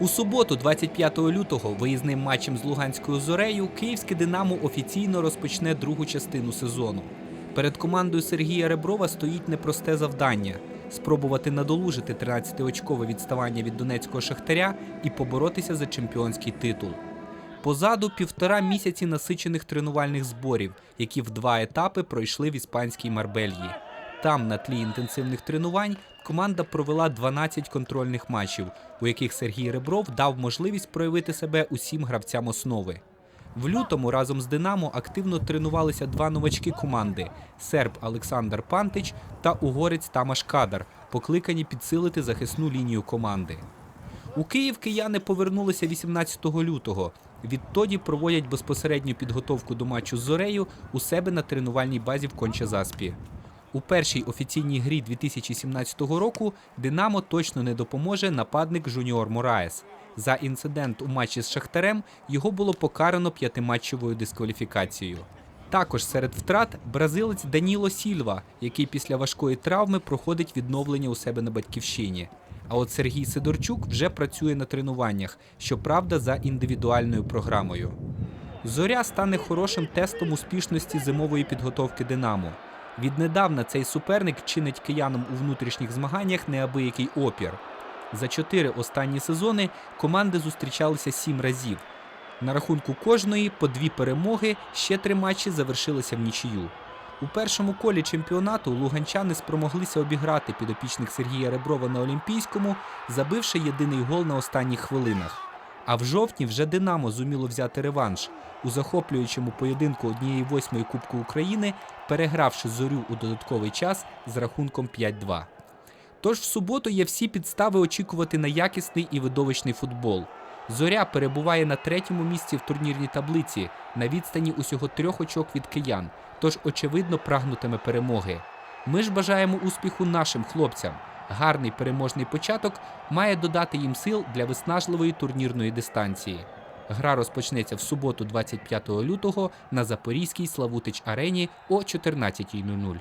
У суботу, 25 лютого, виїзним матчем з Луганською зорею, київське Динамо офіційно розпочне другу частину сезону. Перед командою Сергія Реброва стоїть непросте завдання спробувати надолужити 13-очкове відставання від донецького шахтаря і поборотися за чемпіонський титул. Позаду півтора місяці насичених тренувальних зборів, які в два етапи пройшли в іспанській Марбельї. Там, на тлі інтенсивних тренувань, команда провела 12 контрольних матчів, у яких Сергій Ребров дав можливість проявити себе усім гравцям основи. В лютому разом з Динамо активно тренувалися два новачки команди: серб Олександр Пантич та угорець Тамаш Кадар, покликані підсилити захисну лінію команди. У Київ кияни повернулися 18 лютого. Відтоді проводять безпосередню підготовку до матчу з Зорею у себе на тренувальній базі в Кончазаспі. У першій офіційній грі 2017 року Динамо точно не допоможе нападник Жуніор Мораес. За інцидент у матчі з Шахтарем його було покарано п'ятиматчевою дискваліфікацією. Також серед втрат бразилець Даніло Сільва, який після важкої травми проходить відновлення у себе на батьківщині. А от Сергій Сидорчук вже працює на тренуваннях, щоправда, за індивідуальною програмою. Зоря стане хорошим тестом успішності зимової підготовки Динамо. Віднедавна цей суперник чинить киянам у внутрішніх змаганнях неабиякий опір. За чотири останні сезони команди зустрічалися сім разів. На рахунку кожної по дві перемоги, ще три матчі завершилися в нічию. У першому колі чемпіонату луганчани спромоглися обіграти підопічних Сергія Реброва на Олімпійському, забивши єдиний гол на останніх хвилинах. А в жовтні вже Динамо зуміло взяти реванш у захоплюючому поєдинку однієї восьмої Кубку України, перегравши зорю у додатковий час з рахунком 5-2. Тож в суботу є всі підстави очікувати на якісний і видовищний футбол. Зоря перебуває на третьому місці в турнірній таблиці на відстані усього трьох очок від киян, тож очевидно прагнутиме перемоги. Ми ж бажаємо успіху нашим хлопцям. Гарний переможний початок має додати їм сил для виснажливої турнірної дистанції. Гра розпочнеться в суботу, 25 лютого, на Запорізькій Славутич Арені о 14.00.